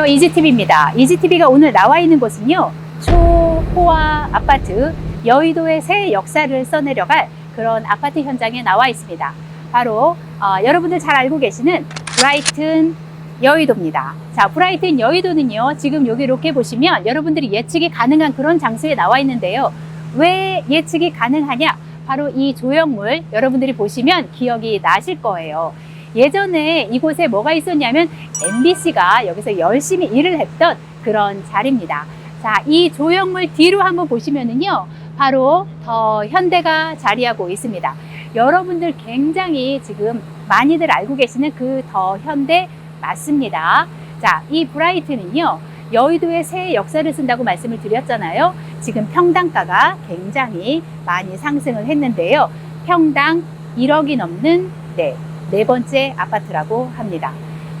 안녕하세요. 이지TV입니다. 이지TV가 오늘 나와 있는 곳은요. 초호화 아파트 여의도의 새 역사를 써내려갈 그런 아파트 현장에 나와 있습니다. 바로 어, 여러분들 잘 알고 계시는 브라이튼 여의도입니다. 자, 브라이튼 여의도는요. 지금 여기 이렇게 보시면 여러분들이 예측이 가능한 그런 장소에 나와 있는데요. 왜 예측이 가능하냐? 바로 이 조형물 여러분들이 보시면 기억이 나실 거예요. 예전에 이곳에 뭐가 있었냐면 MBC가 여기서 열심히 일을 했던 그런 자리입니다. 자, 이 조형물 뒤로 한번 보시면은요, 바로 더 현대가 자리하고 있습니다. 여러분들 굉장히 지금 많이들 알고 계시는 그 더 현대 맞습니다. 자, 이 브라이트는요, 여의도의 새 역사를 쓴다고 말씀을 드렸잖아요. 지금 평당가가 굉장히 많이 상승을 했는데요. 평당 1억이 넘는 네, 네 번째 아파트라고 합니다.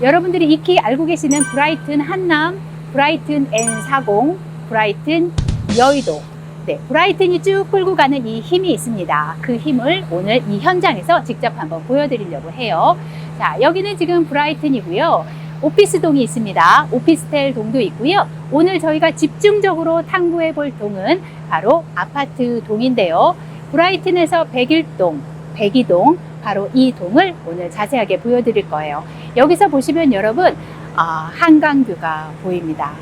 여러분들이 익히 알고 계시는 브라이튼 한남, 브라이튼 N40, 브라이튼 여의도. 네, 브라이튼이 쭉 끌고 가는 이 힘이 있습니다. 그 힘을 오늘 이 현장에서 직접 한번 보여드리려고 해요. 자, 여기는 지금 브라이튼이고요. 오피스동이 있습니다. 오피스텔 동도 있고요. 오늘 저희가 집중적으로 탐구해 볼 동은 바로 아파트 동인데요. 브라이튼에서 101동, 102동, 바로 이 동을 오늘 자세하게 보여드릴 거예요. 여기서 보시면 여러분, 아, 한강뷰가 보입니다.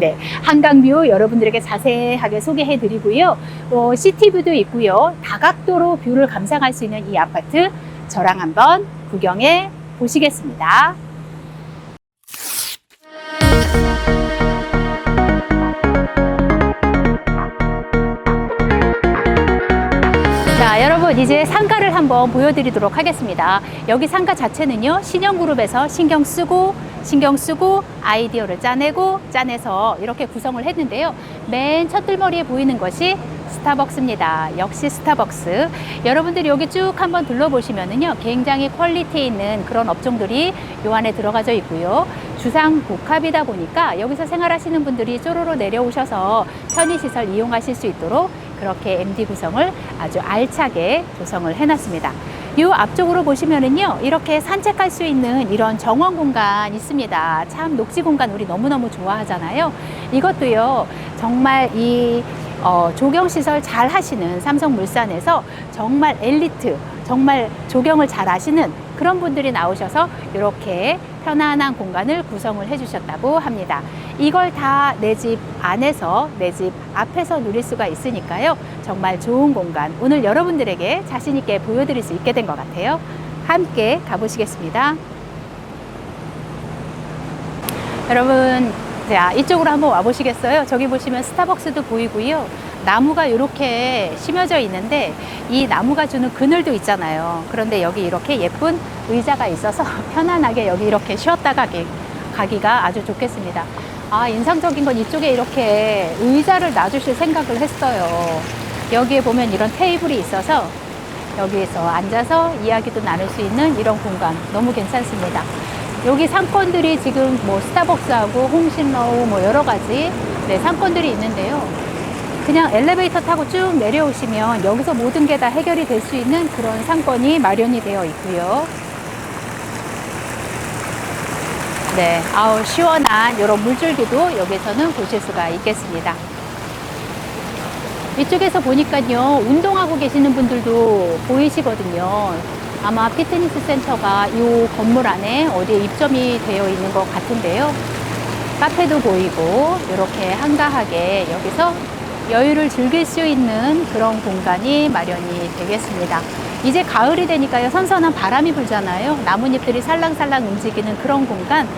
네, 한강뷰 여러분들에게 자세하게 소개해 드리고요. 어, 시티뷰도 있고요. 다각도로 뷰를 감상할 수 있는 이 아파트 저랑 한번 구경해 보시겠습니다. 자, 여러분 이제 상가를 한번 보여드리도록 하겠습니다. 여기 상가 자체는요, 신영그룹에서 신경 쓰고 신경 쓰고 아이디어를 짜내고 짜내서 이렇게 구성을 했는데요. 맨 첫들머리에 보이는 것이 스타벅스입니다. 역시 스타벅스. 여러분들이 여기 쭉 한번 둘러보시면은요, 굉장히 퀄리티 있는 그런 업종들이 요 안에 들어가져 있고요. 주상 복합이다 보니까 여기서 생활하시는 분들이 쪼로로 내려오셔서 편의시설 이용하실 수 있도록 그렇게 MD 구성을 아주 알차게 조성을 해놨습니다. 이 앞쪽으로 보시면은요, 이렇게 산책할 수 있는 이런 정원 공간 있습니다. 참 녹지 공간 우리 너무너무 좋아하잖아요. 이것도요, 정말 이 어, 조경 시설 잘 하시는 삼성물산에서 정말 엘리트, 정말 조경을 잘 하시는 그런 분들이 나오셔서 이렇게 편안한 공간을 구성을 해주셨다고 합니다. 이걸 다 내 집 안에서 내 집 앞에서 누릴 수가 있으니까요. 정말 좋은 공간 오늘 여러분들에게 자신 있게 보여드릴 수 있게 된 것 같아요. 함께 가보시겠습니다. 여러분, 자 이쪽으로 한번 와보시겠어요? 저기 보시면 스타벅스도 보이고요. 나무가 이렇게 심어져 있는데 이 나무가 주는 그늘도 있잖아요. 그런데 여기 이렇게 예쁜 의자가 있어서 편안하게 여기 이렇게 쉬었다 가기, 가기가 아주 좋겠습니다. 아, 인상적인 건 이쪽에 이렇게 의자를 놔주실 생각을 했어요. 여기에 보면 이런 테이블이 있어서 여기에서 앉아서 이야기도 나눌 수 있는 이런 공간 너무 괜찮습니다. 여기 상권들이 지금 뭐 스타벅스하고 홍신러우 뭐 여러 가지 네, 상권들이 있는데요. 그냥 엘리베이터 타고 쭉 내려오시면 여기서 모든 게 다 해결이 될 수 있는 그런 상권이 마련이 되어 있고요. 네, 아우 시원한 이런 물줄기도 여기서는 보실 수가 있겠습니다. 이쪽에서 보니까요, 운동하고 계시는 분들도 보이시거든요. 아마 피트니스 센터가 이 건물 안에 어디에 입점이 되어 있는 것 같은데요. 카페도 보이고, 이렇게 한가하게 여기서 여유를 즐길 수 있는 그런 공간이 마련이 되겠습니다. 이제 가을이 되니까요, 선선한 바람이 불잖아요. 나뭇잎들이 살랑살랑 움직이는 그런 공간,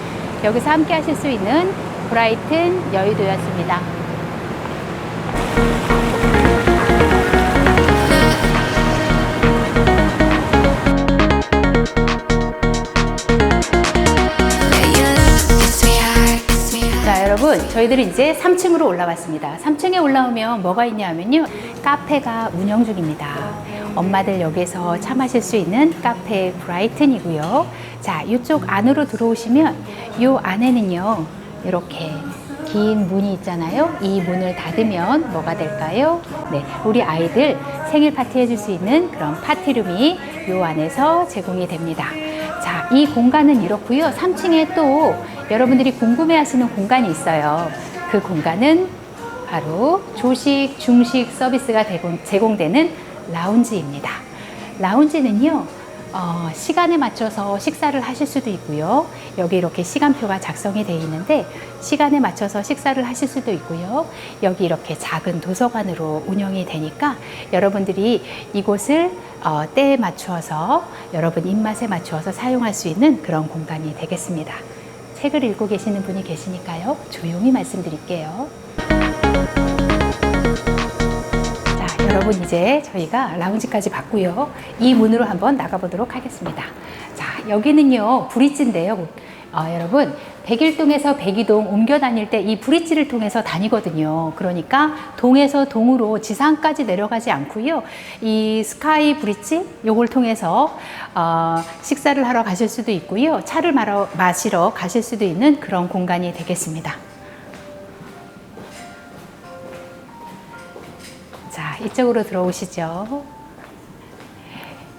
여기서 함께 하실 수 있는 브라이튼 여의도였습니다. 저희들이 이제 3층으로 올라왔습니다. 3층에 올라오면 뭐가 있냐 하면요. 카페가 운영 중입니다. 엄마들 여기서 차 마실 수 있는 카페 브라이튼이고요. 자, 이쪽 안으로 들어오시면 이 안에는요. 이렇게 긴 문이 있잖아요. 이 문을 닫으면 뭐가 될까요? 네, 우리 아이들 생일 파티 해줄 수 있는 그런 파티룸이 이 안에서 제공이 됩니다. 자, 이 공간은 이렇고요. 3층에 또 여러분들이 궁금해 하시는 공간이 있어요. 그 공간은 바로 조식, 중식 서비스가 제공- 제공 되는 라운지입니다. 라운지는요, 어, 시간에 맞춰서 식사를 하실 수도 있고요. 여기 이렇게 시간표가 작성이 되어 있는데 시간에 맞춰서 식사를 하실 수도 있고요. 여기 이렇게 작은 도서관으로 운영이 되니까 여러분들이 이곳을 어, 때에 맞추어서 여러분 입맛에 맞추어서 사용할 수 있는 그런 공간이 되겠습니다. 책을 읽고 계시는 분이 계시니까요. 조용히 말씀드릴게요. 자, 여러분 이제 저희가 라운지까지 봤고요. 이 문으로 한번 나가보도록 하겠습니다. 자, 여기는요 브릿지인데요. 어, 여러분 백일동에서 백이동 옮겨 다닐 때 이 브릿지를 통해서 다니거든요. 그러니까 동에서 동으로 지상까지 내려가지 않고요. 이 스카이 브릿지 요걸 통해서 어, 식사를 하러 가실 수도 있고요. 차를 마러, 마시러 가실 수도 있는 그런 공간이 되겠습니다. 자, 이쪽으로 들어오시죠.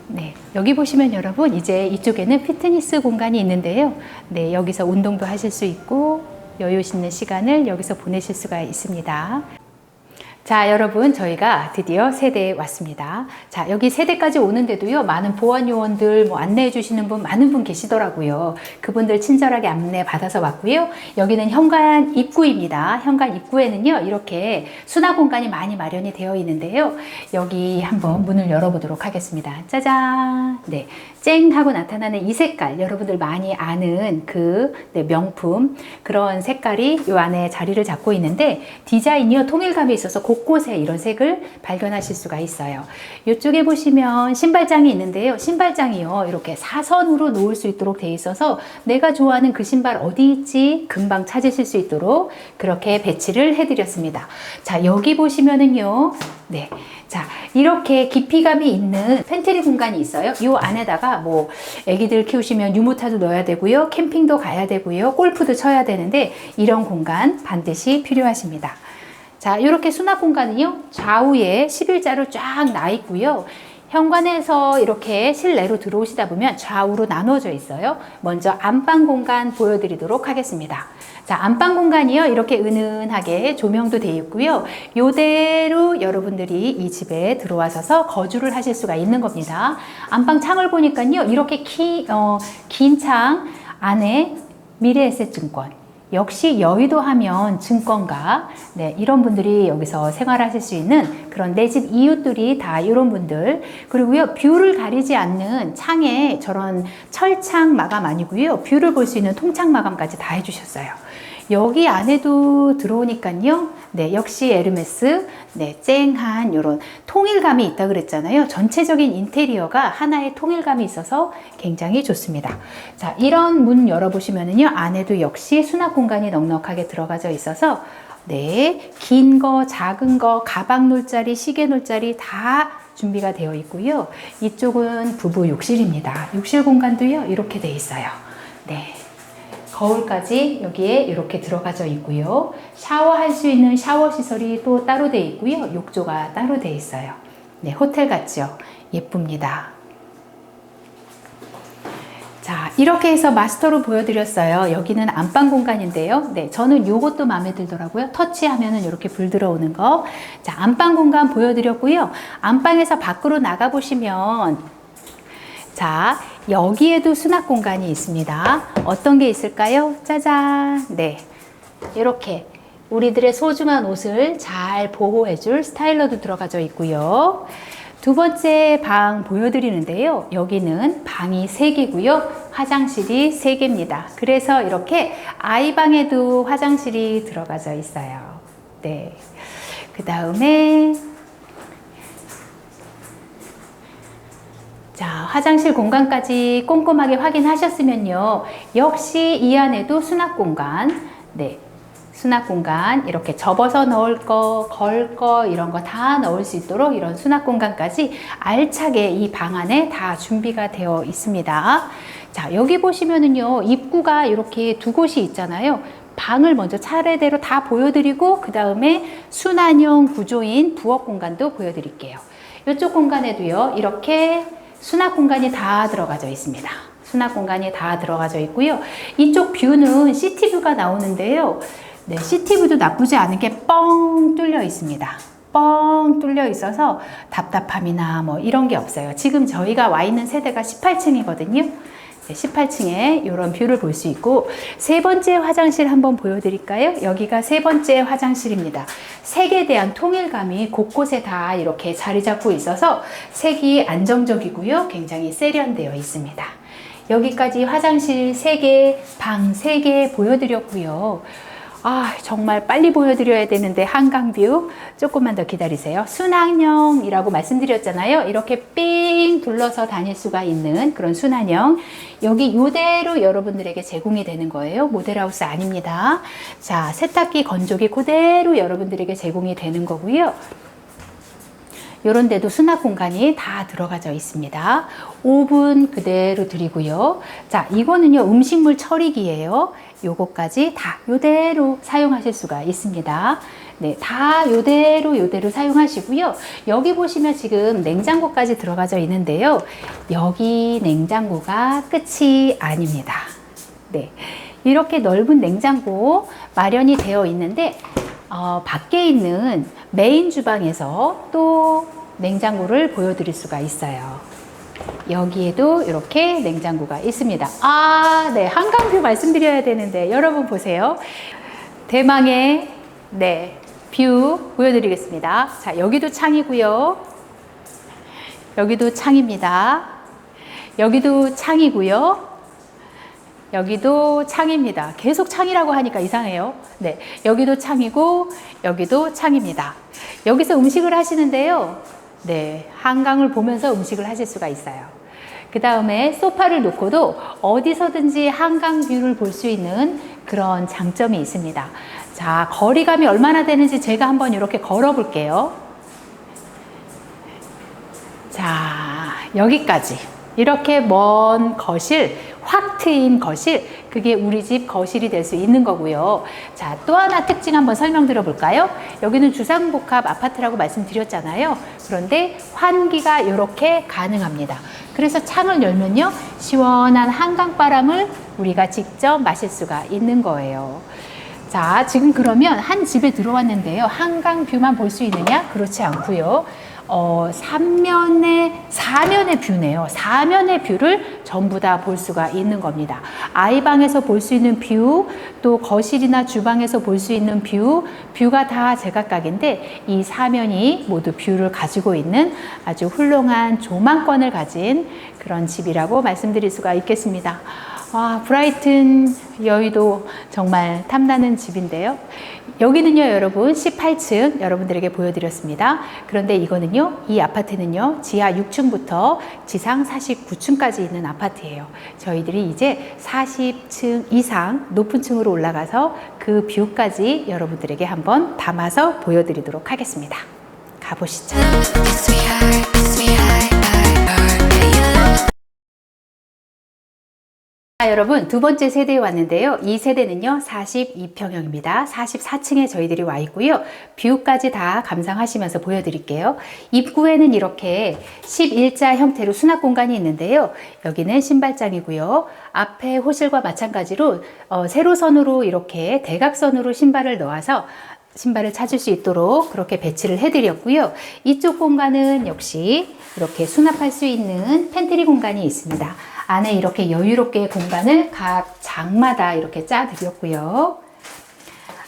네, 여기 보시면 여러분 이제 이쪽에는 피트니스 공간이 있는데요. 네, 여기서 운동도 하실 수 있고 여유 있는 시간을 여기서 보내실 수가 있습니다. 자, 여러분, 저희가 드디어 세대에 왔습니다. 자, 여기 세대까지 오는데도요, 많은 보안 요원들 뭐 안내해 주시는 분, 많은 분 계시더라고요. 그분들 친절하게 안내 받아서 왔고요. 여기는 현관 입구입니다. 현관 입구에는요, 이렇게 수납 공간이 많이 마련이 되어 있는데요. 여기 한번 문을 열어보도록 하겠습니다. 짜잔! 네. 쨍 하고 나타나는 이 색깔, 여러분들 많이 아는 그 네, 명품, 그런 색깔이 이 안에 자리를 잡고 있는데, 디자인이요, 통일감이 있어서 곳곳에 이런 색을 발견하실 수가 있어요. 이쪽에 보시면 신발장이 있는데요. 신발장이요. 이렇게 사선으로 놓을 수 있도록 되어 있어서 내가 좋아하는 그 신발 어디 있지 금방 찾으실 수 있도록 그렇게 배치를 해드렸습니다. 자, 여기 보시면은요. 네. 자, 이렇게 깊이감이 있는 팬트리 공간이 있어요. 이 안에다가 뭐 애기들 키우시면 유모차도 넣어야 되고요. 캠핑도 가야 되고요. 골프도 쳐야 되는데 이런 공간 반드시 필요하십니다. 자, 이렇게 수납 공간은요, 좌우에 11자로 쫙 나 있고요. 현관에서 이렇게 실내로 들어오시다 보면 좌우로 나눠져 있어요. 먼저 안방 공간 보여드리도록 하겠습니다. 자, 안방 공간이요. 이렇게 은은하게 조명도 되어 있고요. 요대로 여러분들이 이 집에 들어와셔서 거주를 하실 수가 있는 겁니다. 안방 창을 보니까요. 이렇게 키, 어, 긴 창 안에 미래에셋증권, 역시 여의도 하면 증권가 네, 이런 분들이 여기서 생활하실 수 있는 그런 내 집 이웃들이 다 이런 분들 그리고요 뷰를 가리지 않는 창에 저런 철창 마감 아니고요 뷰를 볼 수 있는 통창 마감까지 다 해주셨어요. 여기 안에도 들어오니까요. 네, 역시 에르메스, 네, 쨍한 이런 통일감이 있다 그랬잖아요. 전체적인 인테리어가 하나의 통일감이 있어서 굉장히 좋습니다. 자, 이런 문 열어보시면은요, 안에도 역시 수납 공간이 넉넉하게 들어가져 있어서 네, 긴 거, 작은 거, 가방 놀 자리, 시계 놀 자리 다 준비가 되어 있고요. 이쪽은 부부 욕실입니다. 욕실 공간도요, 이렇게 돼 있어요. 네. 거울까지 여기에 이렇게 들어가져 있고요. 샤워할 수 있는 샤워 시설이 또 따로 돼 있고요. 욕조가 따로 돼 있어요. 네, 호텔 같죠? 예쁩니다. 자, 이렇게 해서 마스터로 보여드렸어요. 여기는 안방 공간인데요. 네, 저는 요것도 마음에 들더라고요. 터치하면은 이렇게 불 들어오는 거. 자, 안방 공간 보여드렸고요. 안방에서 밖으로 나가보시면 자, 여기에도 수납 공간이 있습니다. 어떤 게 있을까요? 짜잔. 네. 이렇게 우리들의 소중한 옷을 잘 보호해줄 스타일러도 들어가져 있고요. 두 번째 방 보여드리는데요. 여기는 방이 3개고요. 화장실이 3개입니다. 그래서 이렇게 아이 방에도 화장실이 들어가져 있어요. 네. 그 다음에 자, 화장실 공간까지 꼼꼼하게 확인하셨으면요. 역시 이 안에도 수납 공간, 네. 수납 공간, 이렇게 접어서 넣을 거, 걸 거, 이런 거 다 넣을 수 있도록 이런 수납 공간까지 알차게 이 방 안에 다 준비가 되어 있습니다. 자, 여기 보시면은요. 입구가 이렇게 두 곳이 있잖아요. 방을 먼저 차례대로 다 보여드리고, 그 다음에 순환형 구조인 부엌 공간도 보여드릴게요. 이쪽 공간에도요. 이렇게 수납 공간이 다 들어가져 있습니다. 수납 공간이 다 들어가져 있고요. 이쪽 뷰는 시티뷰가 나오는데요. 네, 시티뷰도 나쁘지 않은 게 뻥 뚫려 있습니다. 뻥 뚫려 있어서 답답함이나 뭐 이런 게 없어요. 지금 저희가 와 있는 세대가 18층이거든요. 18층에 이런 뷰를 볼 수 있고 세 번째 화장실 한번 보여드릴까요? 여기가 세 번째 화장실입니다. 색에 대한 통일감이 곳곳에 다 이렇게 자리 잡고 있어서 색이 안정적이고요. 굉장히 세련되어 있습니다. 여기까지 화장실 3개, 방 3개 보여드렸고요. 아, 정말 빨리 보여드려야 되는데 한강뷰 조금만 더 기다리세요. 순환형이라고 말씀드렸잖아요. 이렇게 삥 둘러서 다닐 수가 있는 그런 순환형. 여기 이대로 여러분들에게 제공이 되는 거예요. 모델하우스 아닙니다. 자, 세탁기 건조기 그대로 여러분들에게 제공이 되는 거고요. 이런 데도 수납 공간이 다 들어가져 있습니다. 오븐 그대로 드리고요. 자, 이거는요, 음식물 처리기예요. 요거까지 다 요대로 사용하실 수가 있습니다. 네, 다 요대로 요대로 사용하시고요. 여기 보시면 지금 냉장고까지 들어가져 있는데요. 여기 냉장고가 끝이 아닙니다. 네. 이렇게 넓은 냉장고 마련이 되어 있는데 어, 밖에 있는 메인 주방에서 또 냉장고를 보여드릴 수가 있어요. 여기에도 이렇게 냉장고가 있습니다. 아, 네. 한강뷰 말씀드려야 되는데 여러분 보세요. 대망의 네. 뷰 보여드리겠습니다. 자, 여기도 창이고요. 여기도 창입니다. 여기도 창이고요. 여기도 창입니다. 계속 창이라고 하니까 이상해요. 네. 여기도 창이고, 여기도 창입니다. 여기서 음식을 하시는데요. 네. 한강을 보면서 음식을 하실 수가 있어요. 그 다음에 소파를 놓고도 어디서든지 한강 뷰를 볼 수 있는 그런 장점이 있습니다. 자, 거리감이 얼마나 되는지 제가 한번 이렇게 걸어 볼게요. 자, 여기까지. 이렇게 먼 거실, 확 트인 거실, 그게 우리 집 거실이 될 수 있는 거고요. 자, 또 하나 특징 한번 설명드려 볼까요? 여기는 주상복합 아파트라고 말씀드렸잖아요. 그런데 환기가 이렇게 가능합니다. 그래서 창을 열면요, 시원한 한강바람을 우리가 직접 마실 수가 있는 거예요. 자, 지금 그러면 한 집에 들어왔는데요. 한강 뷰만 볼 수 있느냐? 그렇지 않고요. 어, 3면의, 4면의 뷰네요. 4면의 뷰를 전부 다 볼 수가 있는 겁니다. 아이방에서 볼 수 있는 뷰, 또 거실이나 주방에서 볼 수 있는 뷰, 뷰가 다 제각각인데 이 4면이 모두 뷰를 가지고 있는 아주 훌륭한 조망권을 가진 그런 집이라고 말씀드릴 수가 있겠습니다. 아, 브라이튼 여의도 정말 탐나는 집인데요. 여기는요, 여러분, 18층 여러분들에게 보여드렸습니다. 그런데 이거는요, 이 아파트는요, 지하 6층부터 지상 49층까지 있는 아파트예요. 저희들이 이제 40층 이상 높은 층으로 올라가서 그 뷰까지 여러분들에게 한번 담아서 보여드리도록 하겠습니다. 가보시죠. 자, 여러분 두 번째 세대에 왔는데요. 이 세대는요 42평형입니다. 44층에 저희들이 와 있고요. 뷰까지 다 감상하시면서 보여드릴게요. 입구에는 이렇게 11자 형태로 수납 공간이 있는데요. 여기는 신발장이고요. 앞에 호실과 마찬가지로 어, 세로선으로 이렇게 대각선으로 신발을 넣어서 신발을 찾을 수 있도록 그렇게 배치를 해드렸고요. 이쪽 공간은 역시 이렇게 수납할 수 있는 팬트리 공간이 있습니다. 안에 이렇게 여유롭게 공간을 각 장마다 이렇게 짜드렸고요.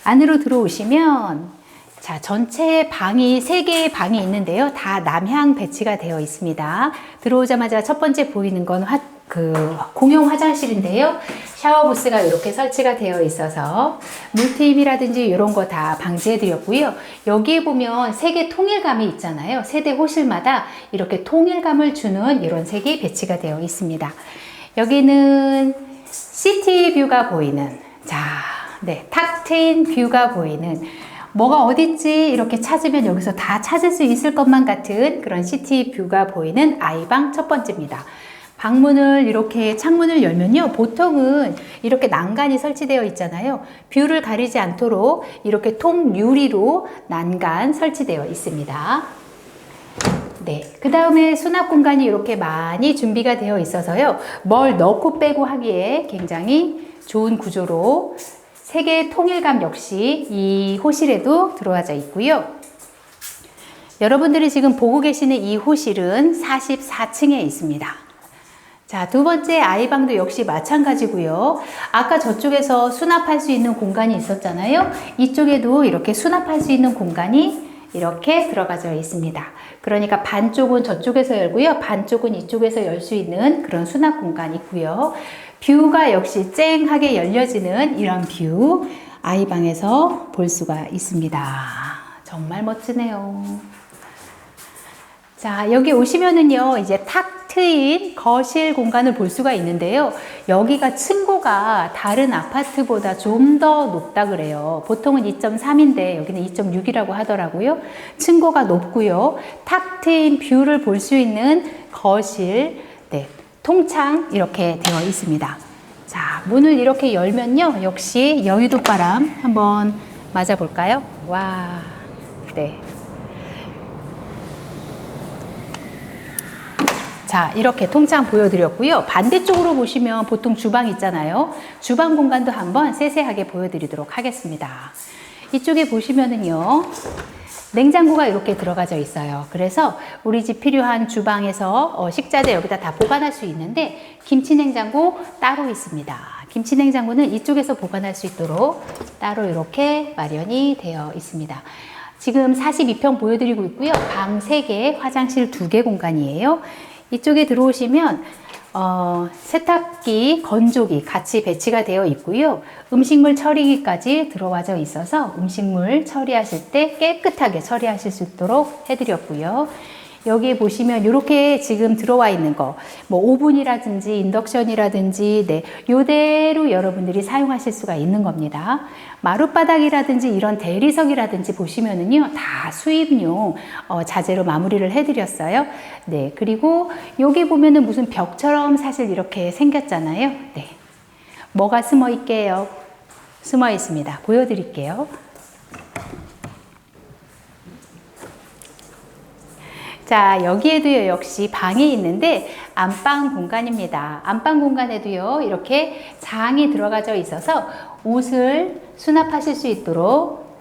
안으로 들어오시면 자, 전체 방이 세 개의 방이 있는데요. 다 남향 배치가 되어 있습니다. 들어오자마자 첫 번째 보이는 건 화, 그 공용 화장실인데요. 샤워 부스가 이렇게 설치가 되어 있어서 물트임이라든지 이런 거 다 방지해 드렸고요. 여기에 보면 세계 통일감이 있잖아요. 세대 호실마다 이렇게 통일감을 주는 이런 색이 배치가 되어 있습니다. 여기는 시티 뷰가 보이는 자, 네, 탁 트인 뷰가 보이는 뭐가 어딨지 이렇게 찾으면 여기서 다 찾을 수 있을 것만 같은 그런 시티 뷰가 보이는 아이방 첫 번째입니다. 방문을 이렇게 창문을 열면요. 보통은 이렇게 난간이 설치되어 있잖아요. 뷰를 가리지 않도록 이렇게 통 유리로 난간 설치되어 있습니다. 네. 그 다음에 수납 공간이 이렇게 많이 준비가 되어 있어서요. 뭘 넣고 빼고 하기에 굉장히 좋은 구조로 세계 통일감 역시 이 호실에도 들어와져 있고요. 여러분들이 지금 보고 계시는 이 호실은 44층에 있습니다. 자, 두 번째 아이방도 역시 마찬가지고요. 아까 저쪽에서 수납할 수 있는 공간이 있었잖아요. 이쪽에도 이렇게 수납할 수 있는 공간이 이렇게 들어가져 있습니다. 그러니까 반쪽은 저쪽에서 열고요. 반쪽은 이쪽에서 열 수 있는 그런 수납 공간이 있고요. 뷰가 역시 쨍하게 열려지는 이런 뷰 아이방에서 볼 수가 있습니다. 정말 멋지네요. 자, 여기 오시면은요, 이제 탁 트인 거실 공간을 볼 수가 있는데요. 여기가 층고가 다른 아파트보다 좀 더 높다 그래요. 보통은 2.3인데 여기는 2.6이라고 하더라고요. 층고가 높고요. 탁 트인 뷰를 볼 수 있는 거실, 네, 통창 이렇게 되어 있습니다. 자, 문을 이렇게 열면요. 역시 여의도 바람 한번 맞아볼까요? 와, 네. 자, 이렇게 통창 보여드렸고요. 반대쪽으로 보시면 보통 주방 있잖아요. 주방 공간도 한번 세세하게 보여드리도록 하겠습니다. 이쪽에 보시면은요. 냉장고가 이렇게 들어가져 있어요. 그래서 우리 집 필요한 주방에서 어, 식자재 여기다 다 보관할 수 있는데 김치 냉장고 따로 있습니다. 김치 냉장고는 이쪽에서 보관할 수 있도록 따로 이렇게 마련이 되어 있습니다. 지금 42평 보여드리고 있고요. 방 3개, 화장실 2개 공간이에요. 이쪽에 들어오시면 어, 세탁기, 건조기 같이 배치가 되어 있고요. 음식물 처리기까지 들어와져 있어서 음식물 처리하실 때 깨끗하게 처리하실 수 있도록 해드렸고요. 여기 보시면 이렇게 지금 들어와 있는 거, 뭐 오븐이라든지 인덕션이라든지, 네, 요대로 여러분들이 사용하실 수가 있는 겁니다. 마룻바닥이라든지 이런 대리석이라든지 보시면은요, 다 수입용 어, 자재로 마무리를 해드렸어요. 네, 그리고 여기 보면은 무슨 벽처럼 사실 이렇게 생겼잖아요. 네, 뭐가 숨어 있게요? 숨어 있습니다. 보여드릴게요. 자, 여기에도요, 역시 방이 있는데, 안방 공간입니다. 안방 공간에도요, 이렇게 장이 들어가져 있어서 옷을 수납하실 수 있도록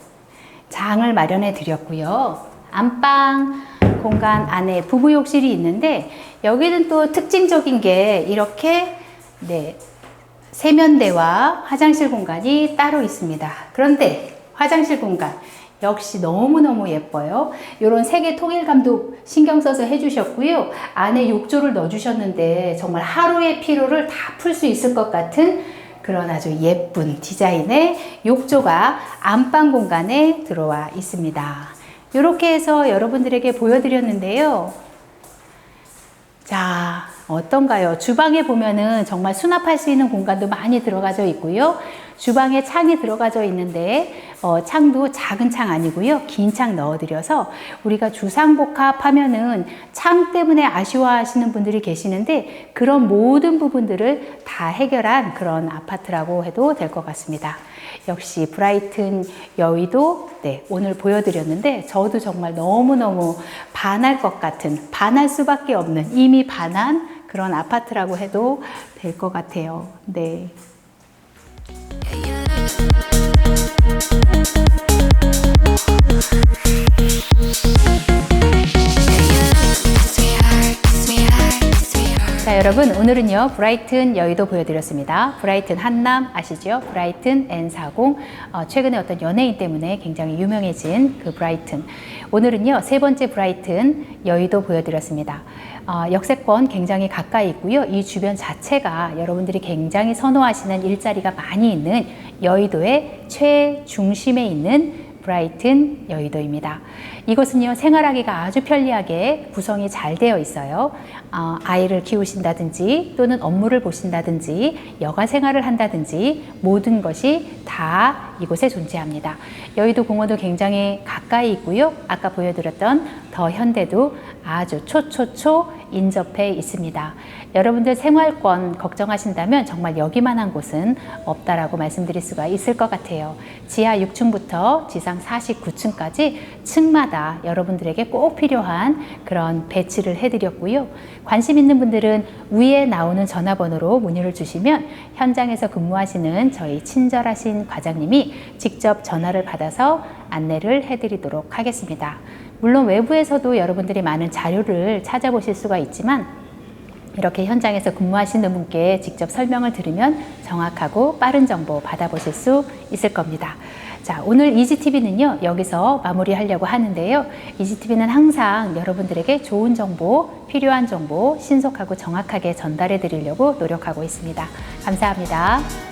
장을 마련해 드렸고요. 안방 공간 안에 부부 욕실이 있는데, 여기는 또 특징적인 게 이렇게, 네, 세면대와 화장실 공간이 따로 있습니다. 그런데 화장실 공간, 역시 너무너무 예뻐요. 이런 세계 통일감도 신경 써서 해주셨고요. 안에 욕조를 넣어주셨는데 정말 하루의 피로를 다 풀 수 있을 것 같은 그런 아주 예쁜 디자인의 욕조가 안방 공간에 들어와 있습니다. 이렇게 해서 여러분들에게 보여드렸는데요. 자, 어떤가요? 주방에 보면은 정말 수납할 수 있는 공간도 많이 들어가져 있고요. 주방에 창이 들어가져 있는데 어, 창도 작은 창 아니고요. 긴 창 넣어드려서 우리가 주상복합 하면은 창 때문에 아쉬워하시는 분들이 계시는데 그런 모든 부분들을 다 해결한 그런 아파트라고 해도 될 것 같습니다. 역시 브라이튼 여의도 네, 오늘 보여드렸는데 저도 정말 너무너무 반할 것 같은 반할 수밖에 없는 이미 반한 그런 아파트라고 해도 될 것 같아요. 네. 자, 여러분, 오늘은요, 브라이튼 여의도 보여드렸습니다. 브라이튼 한남 아시죠? 브라이튼 N40. 어, 최근에 어떤 연예인 때문에 굉장히 유명해진 그 브라이튼. 오늘은요, 세 번째 브라이튼 여의도 보여드렸습니다. 어, 역세권 굉장히 가까이 있고요. 이 주변 자체가 여러분들이 굉장히 선호하시는 일자리가 많이 있는 여의도의 최중심에 있는 브라이튼 여의도입니다. 이곳은요, 생활하기가 아주 편리하게 구성이 잘 되어 있어요. 어, 아이를 키우신다든지 또는 업무를 보신다든지 여가 생활을 한다든지 모든 것이 다 이곳에 존재합니다. 여의도 공원도 굉장히 가까이 있고요. 아까 보여드렸던 더 현대도 아주 초초초 인접해 있습니다. 여러분들 생활권 걱정하신다면 정말 여기만한 곳은 없다라고 말씀드릴 수가 있을 것 같아요. 지하 6층부터 지상 49층까지 층마다 여러분들에게 꼭 필요한 그런 배치를 해드렸고요. 관심 있는 분들은 위에 나오는 전화번호로 문의를 주시면 현장에서 근무하시는 저희 친절하신 과장님이 직접 전화를 받아서 안내를 해드리도록 하겠습니다. 물론 외부에서도 여러분들이 많은 자료를 찾아보실 수가 있지만 이렇게 현장에서 근무하시는 분께 직접 설명을 들으면 정확하고 빠른 정보 받아보실 수 있을 겁니다. 자, 오늘 이지TV는요, 여기서 마무리하려고 하는데요. 이지TV는 항상 여러분들에게 좋은 정보, 필요한 정보 신속하고 정확하게 전달해 드리려고 노력하고 있습니다. 감사합니다.